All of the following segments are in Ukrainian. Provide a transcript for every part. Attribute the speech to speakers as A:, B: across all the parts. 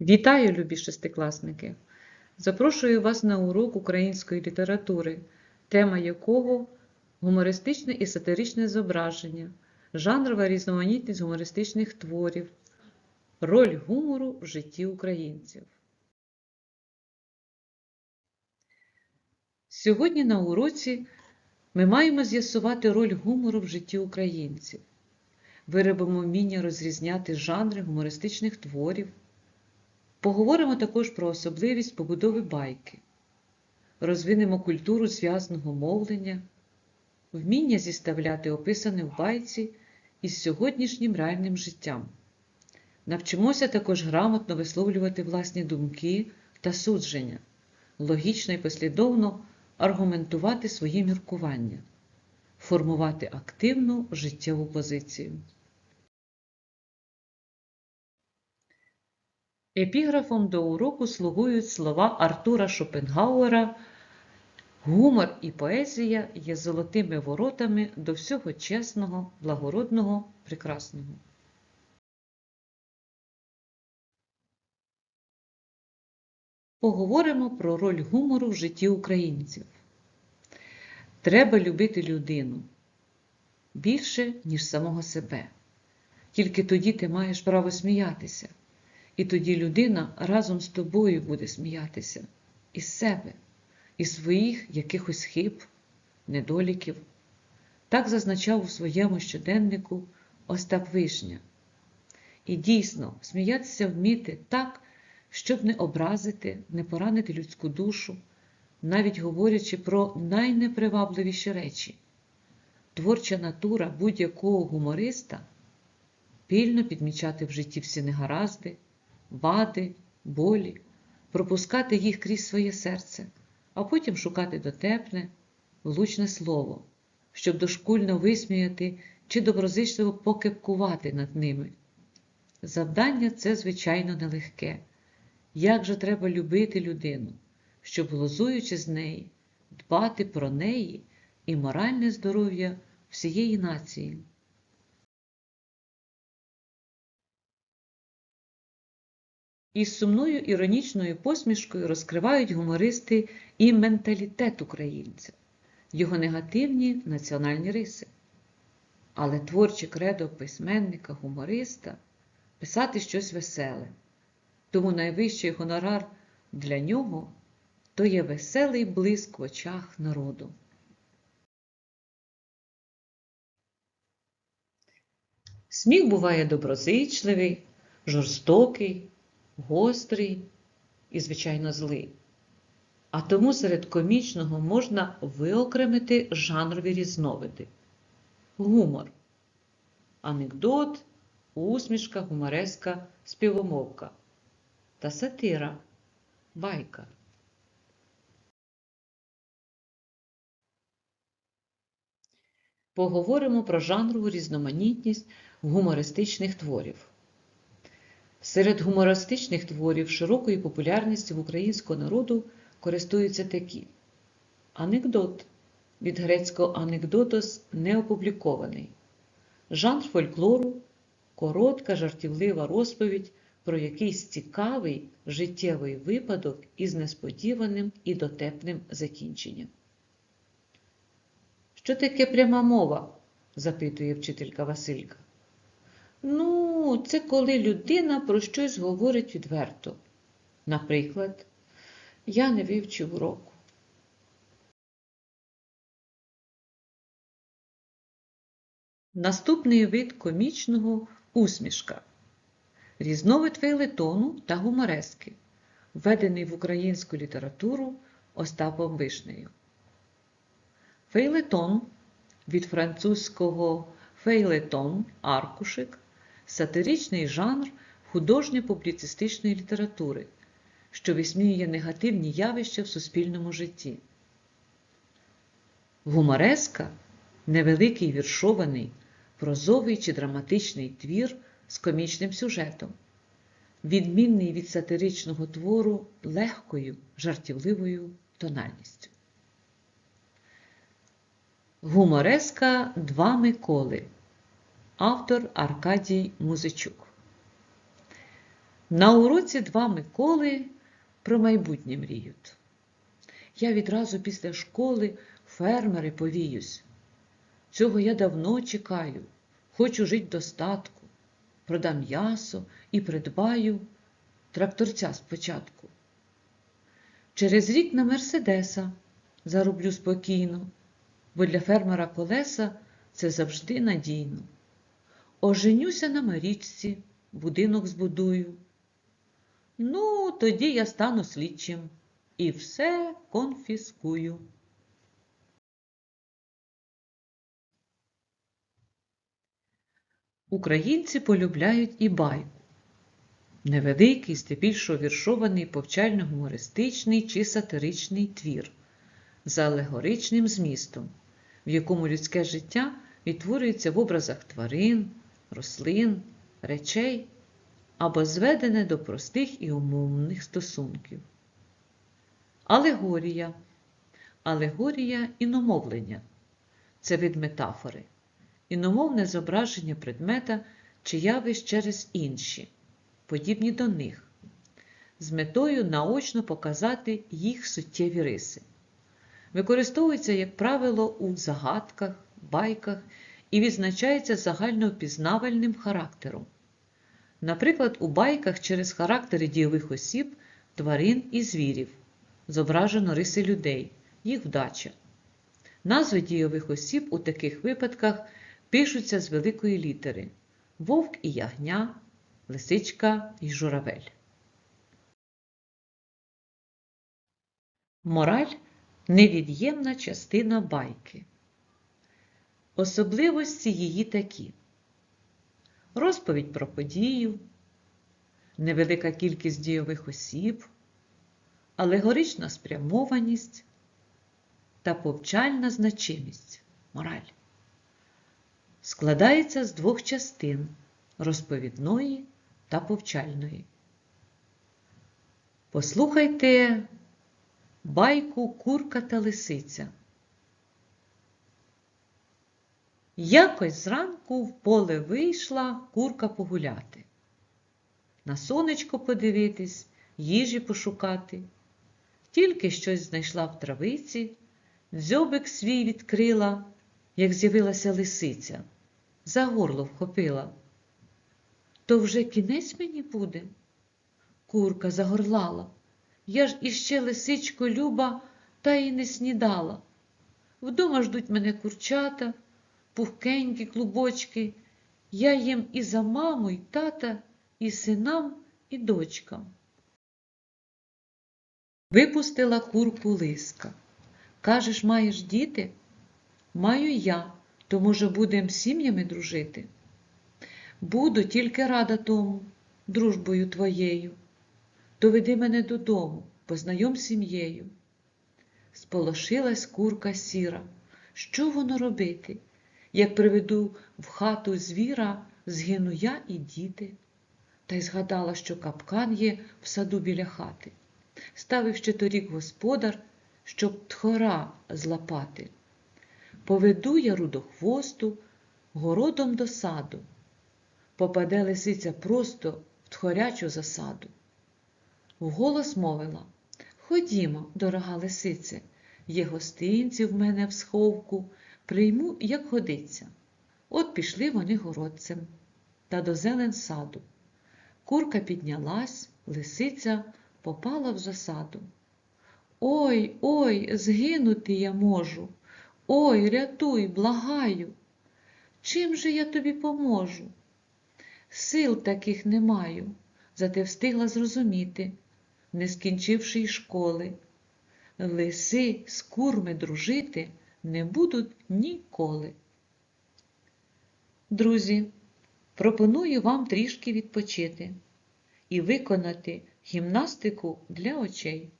A: Вітаю, любі шестикласники! Запрошую вас на урок української літератури, тема якого гумористичне і сатиричне зображення, жанрова різноманітність гумористичних творів, роль гумору в житті українців. Сьогодні на уроці ми маємо з'ясувати роль гумору в житті українців. Виробимо вміння розрізняти жанри гумористичних творів. Поговоримо також про особливість побудови байки, розвинемо культуру зв'язного мовлення, вміння зіставляти описане в байці із сьогоднішнім реальним життям. Навчимося також грамотно висловлювати власні думки та судження, логічно і послідовно аргументувати свої міркування, формувати активну життєву позицію. Епіграфом до уроку слугують слова Артура Шопенгауера Гумор і поезія є золотими воротами до всього чесного, благородного, прекрасного. Поговоримо про роль гумору в житті українців. Треба любити людину більше, ніж самого себе. Тільки тоді ти маєш право сміятися. І тоді людина разом з тобою буде сміятися із себе, із своїх якихось хиб, недоліків. Так зазначав у своєму щоденнику Остап Вишня. І дійсно, сміятися вміти так, щоб не образити, не поранити людську душу, навіть говорячи про найнепривабливіші речі. Творча натура будь-якого гумориста пільно підмічати в житті всі негаразди вади, болі, пропускати їх крізь своє серце, а потім шукати дотепне, влучне слово, щоб дошкульно висміяти чи доброзичливо покепкувати над ними. Завдання це, звичайно, нелегке. Як же треба любити людину, щоб, глузуючи з неї, дбати про неї і моральне здоров'я всієї нації. Із сумною іронічною посмішкою розкривають гумористи і менталітет українця, його негативні національні риси. Але творче кредо письменника, гумориста писати щось веселе. Тому найвищий гонорар для нього то є веселий блиск в очах народу. Сміх буває доброзичливий, жорстокий гострий і, звичайно, злий. А тому серед комічного можна виокремити жанрові різновиди: гумор, анекдот, усмішка, гумореска, співомовка та сатира, байка. Поговоримо про жанрову різноманітність гумористичних творів. Серед гумористичних творів широкої популярності в українського народу користуються такі: анекдот від грецького анекдотос неопублікований, жанр фольклору, коротка жартівлива розповідь про якийсь цікавий життєвий випадок із несподіваним і дотепним закінченням. Що таке пряма мова? запитує вчителька Василька. Ну, це коли людина про щось говорить відверто. Наприклад, я не вивчив уроку. Наступний вид комічного усмішка. Різновид фейлетону та гуморески, введений в українську літературу Остапом Вишнею. Фейлетон від французького фейлетон аркушик сатиричний жанр художньо-публіцистичної літератури, що висміює негативні явища в суспільному житті. Гумореска невеликий віршований, прозовий чи драматичний твір з комічним сюжетом, відмінний від сатиричного твору легкою, жартівливою тональністю. Гумореска Два Миколи Автор Аркадій Музичук. На уроці два Миколи про майбутнє мріють. Я відразу після школи фермери повіюсь. Цього я давно чекаю, хочу жить достатку, продам м'ясо і придбаю тракторця спочатку. Через рік на Мерседеса зароблю спокійно, бо для фермера колеса це завжди надійно. Оженюся на Марічці, будинок збудую. Ну, тоді я стану слідчим і все конфіскую. Українці полюбляють і байку. Невеликий, здебільшого віршований повчально-гумористичний чи сатиричний твір за алегоричним змістом, в якому людське життя відтворюється в образах тварин, рослин, речей або зведене до простих і умовних стосунків. Алегорія. Алегорія іномовлення це від метафори, іномовне зображення предмета чи явищ через інші, подібні до них, з метою наочно показати їх суттєві риси. Використовується, як правило, у загадках, байках і відзначається загальновпізнавальним характером. Наприклад, у байках через характери дійових осіб, тварин і звірів зображено риси людей, їх вдача. Назви дійових осіб у таких випадках пишуться з великої літери вовк і ягня, лисичка і журавель. Мораль невід'ємна частина байки. Особливості її такі: розповідь про подію, невелика кількість дійових осіб, алегорична спрямованість та повчальна значимість мораль. Складається з двох частин розповідної та повчальної. Послухайте байку Курка та Лисиця. Якось зранку в поле вийшла курка погуляти, на сонечко подивитись, їжі пошукати. Тільки щось знайшла в травиці, дзьобик свій відкрила, як з'явилася лисиця, за горло вхопила. То вже кінець мені буде? Курка загорлала. Я ж іще лисичко люба, та й не снідала. Вдома ждуть мене курчата, пухкенькі клубочки. Я їм і за маму, і тата, і синам, і дочкам. Випустила курку лиска. Кажеш, маєш діти? Маю я, то, може, будем сім'ями дружити. Буду тільки рада тому, дружбою твоєю. Доведи мене додому, познайом сім'єю. Сполошилась курка сіра. Що воно робити? Як приведу в хату звіра, згину я і діти. Та й згадала, що капкан є в саду біля хати. Ставив ще торік господар, щоб тхора злапати. Поведу я рудохвосту городом до саду. Попаде лисиця просто в тхорячу засаду. Вголос мовила Ходімо, дорога лисице, є гостинці в мене в сховку, прийму, як годиться. От пішли вони городцем та до зелен саду. Курка піднялась, лисиця попала в засаду. Ой, ой, згинути я можу. Ой, рятуй, благаю. Чим же я тобі поможу? Сил таких не маю, зате встигла зрозуміти, не скінчивши й школи. Лиси з курми дружити не будуть ніколи. Друзі, пропоную вам трішки відпочити і виконати гімнастику для очей.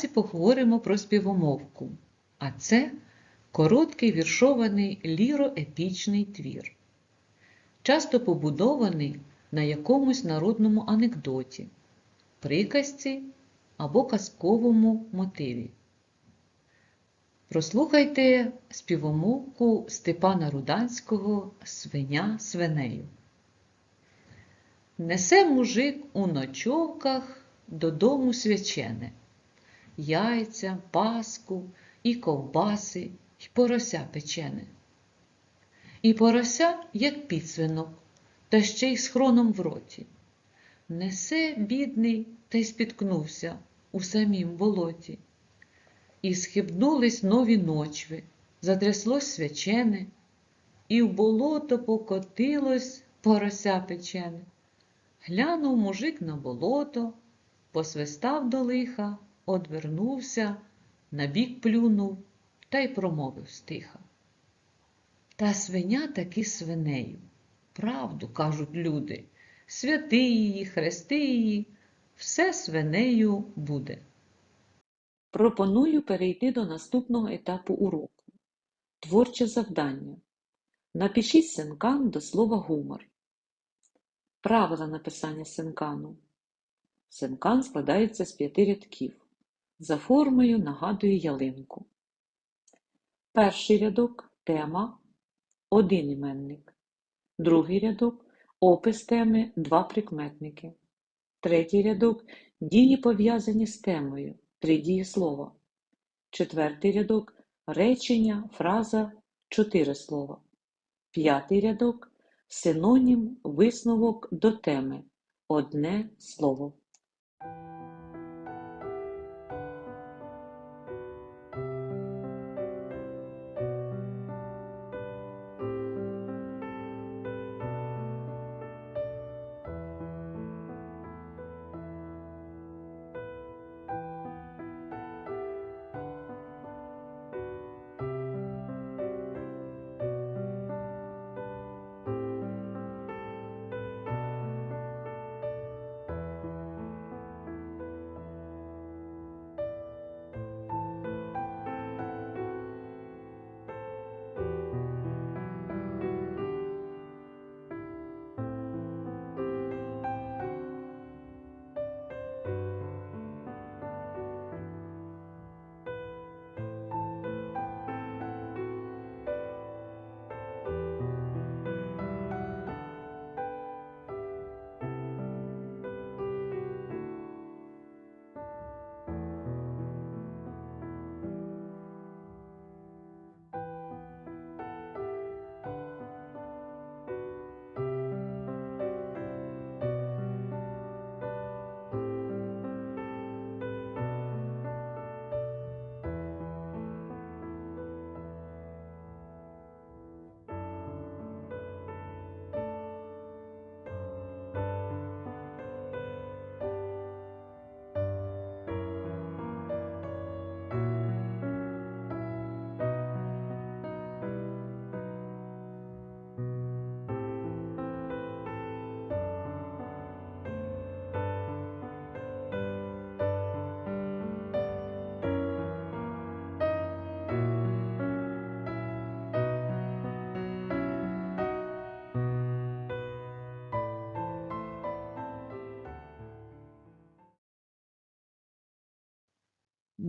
A: Наразі поговоримо про співомовку, а це короткий віршований ліроепічний твір, часто побудований на якомусь народному анекдоті, приказці або казковому мотиві. Прослухайте співомовку Степана Руданського Свиня свинею. Несе мужик у ночовках додому свячене, яйця, паску, і ковбаси, й порося печене. І порося, як підсвинок, та ще й з хроном в роті. Несе, бідний, та й спіткнувся у самім болоті. І схибнулись нові ночви, затряслось свячене, і в болото покотилось порося печене. Глянув мужик на болото, посвистав до лиха, одвернувся, набік плюнув та й промовив стиха. Та свиня таки свинею. Правду кажуть люди, святи її, хрести її, все свинею буде. Пропоную перейти до наступного етапу уроку. Творче завдання. Напишіть синкан до слова гумор. Правила написання синкану. Синкан складається з п'яти рядків. За формою нагадує ялинку. Перший рядок тема один іменник. Другий рядок опис теми два прикметники. Третій рядок дії пов'язані з темою три дієслова. Четвертий рядок речення, фраза чотири слова. П'ятий рядок синонім, висновок до теми одне слово.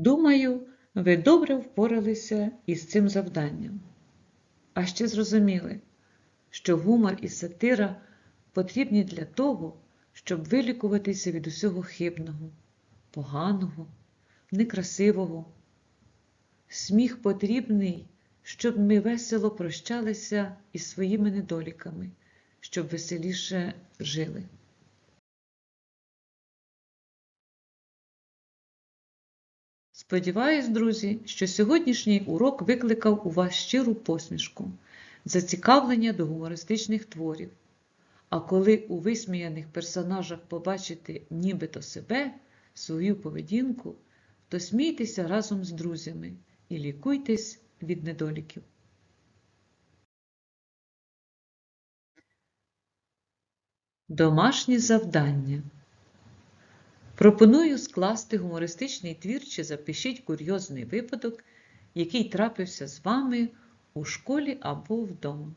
A: Думаю, ви добре впоралися із цим завданням. А ще зрозуміли, що гумор і сатира потрібні для того, щоб вилікуватися від усього хибного, поганого, некрасивого. Сміх потрібний, щоб ми весело прощалися із своїми недоліками, щоб веселіше жили. Сподіваюсь, друзі, що сьогоднішній урок викликав у вас щиру посмішку, зацікавлення до гумористичних творів. А коли у висміяних персонажах побачите нібито себе, свою поведінку, то смійтеся разом з друзями і лікуйтесь від недоліків. Домашні завдання. Пропоную скласти гумористичний твір чи запишіть курйозний випадок, який трапився з вами у школі або вдома.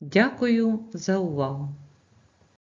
A: Дякую за увагу!